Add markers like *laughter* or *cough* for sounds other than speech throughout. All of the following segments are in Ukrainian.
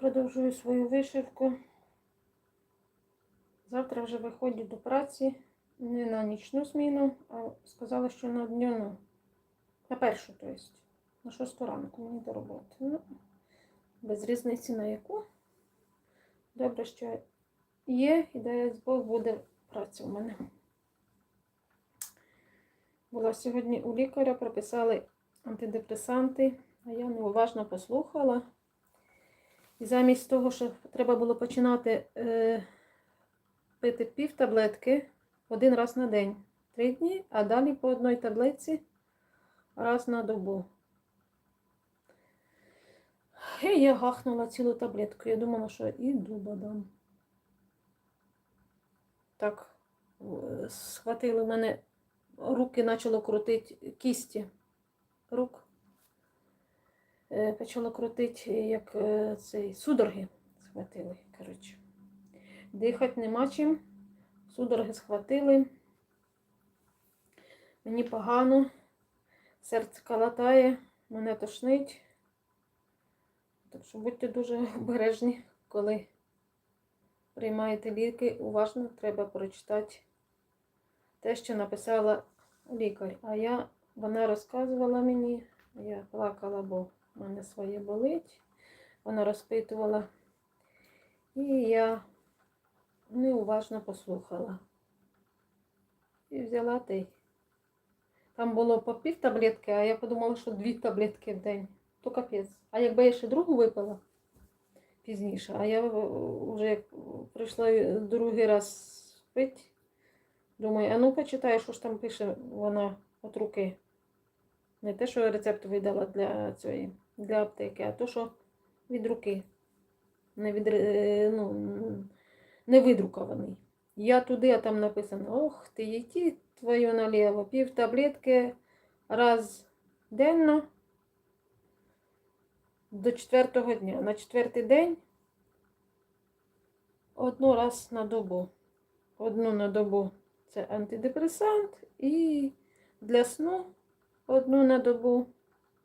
Продовжую свою вишивку. Завтра вже виходжу до праці не на нічну зміну, а сказала, що на дневну. На першу, то есть. На шосту ранку мені до роботи. Ну, без різниці на яку. Добре, що є, і дай Бог буде праця у мене. Була сьогодні у лікаря, прописали антидепресанти, а я неуважно послухала. І замість того, що треба було починати е, пити пів таблетки один раз на день, три дні, а далі по одній таблетці раз на добу. І я гахнула цілу таблетку. Я думала, що і дуба дам. Так, схватили мене, руки почало крутити кісті рук. Е, Почало крутити, як е, цей судороги схватили, коротше. Дихати нема чим. Судороги схватили. Мені погано, серце калатає, мене тошнить. Так що будьте дуже *laughs* обережні, коли приймаєте ліки. Уважно треба прочитати те, що написала лікар. А я, вона розказувала мені, я плакала, бо в мене своє болить. Вона розпитувала. І я неуважно послухала. І взяла той. Там було по пів таблетки, а я подумала, що дві таблетки в день. То капець. А якби я ще другу випила пізніше, а я вже прийшла другий раз пити, думаю, а ну почитай, що ж там пише вона от руки. Не те, що рецепт видала для цієї, для аптеки, а то, що від руки. Не, від, е, ну, не видрукований. Я туди, а там написано, ох, ти їті твою наліво, пів таблетки раз денно до четвертого дня. На четвертий день одну раз на добу. Одну на добу це антидепресант і для сну одну на добу,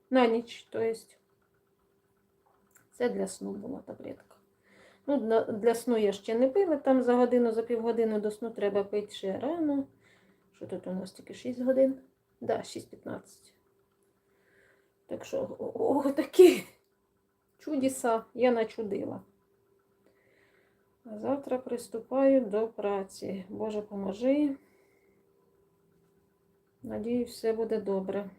на ніч, то есть. Це для сну була таблетка. Ну, для, сну я ще не пила, там за годину, за півгодини до сну треба пити ще рано. Що тут у нас тільки 6 годин? Да, 6-15. Так що, о, о, такі чудеса я начудила. А завтра приступаю до праці. Боже, поможи. Надіюсь, все буде добре.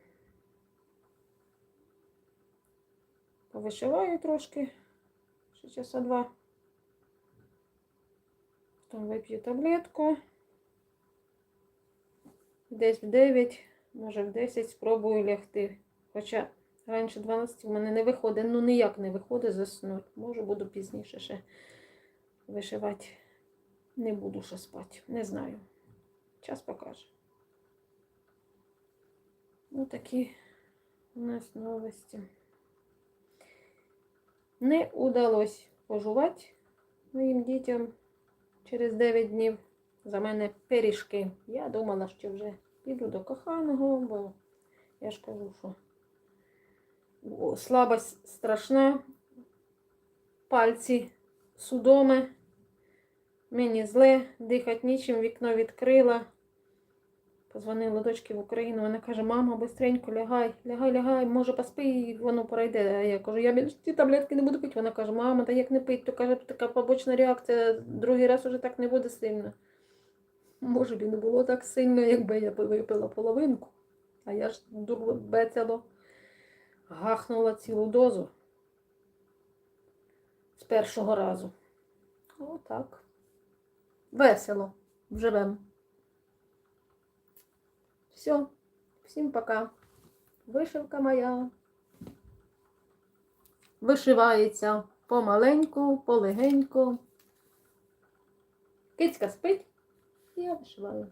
Повишиваю трошки, ще часа два. Потім вип'ю таблетку. Десь в 9, може в 10 спробую лягти. Хоча раніше 12 в мене не виходить, ну ніяк не виходить заснути. Може буду пізніше ще вишивати. Не буду ще спати. Не знаю. Час покаже. Ну такі у нас новості. Не удалось пожувати моїм дітям через 9 днів. За мене пиріжки. Я думала, що вже піду до коханого, бо я ж кажу, що слабость страшна, пальці судоми, мені зле, дихати нічим, вікно відкрила. Позвонила дочки в Україну, вона каже, мама, бистренько лягай, лягай, лягай, може поспи, і воно пройде. А я кажу, я більше ці таблетки не буду пити. Вона каже, мама, та як не пить, то каже, така побочна реакція, другий раз уже так не буде сильно. Може б і не було так сильно, якби я випила половинку. А я ж бецяло гахнула цілу дозу з першого разу. Отак. Весело. Вживем. Все. Всім пока. Вишивка моя. Вишивається помаленьку, полегеньку. Кицька спить. Я вишиваю.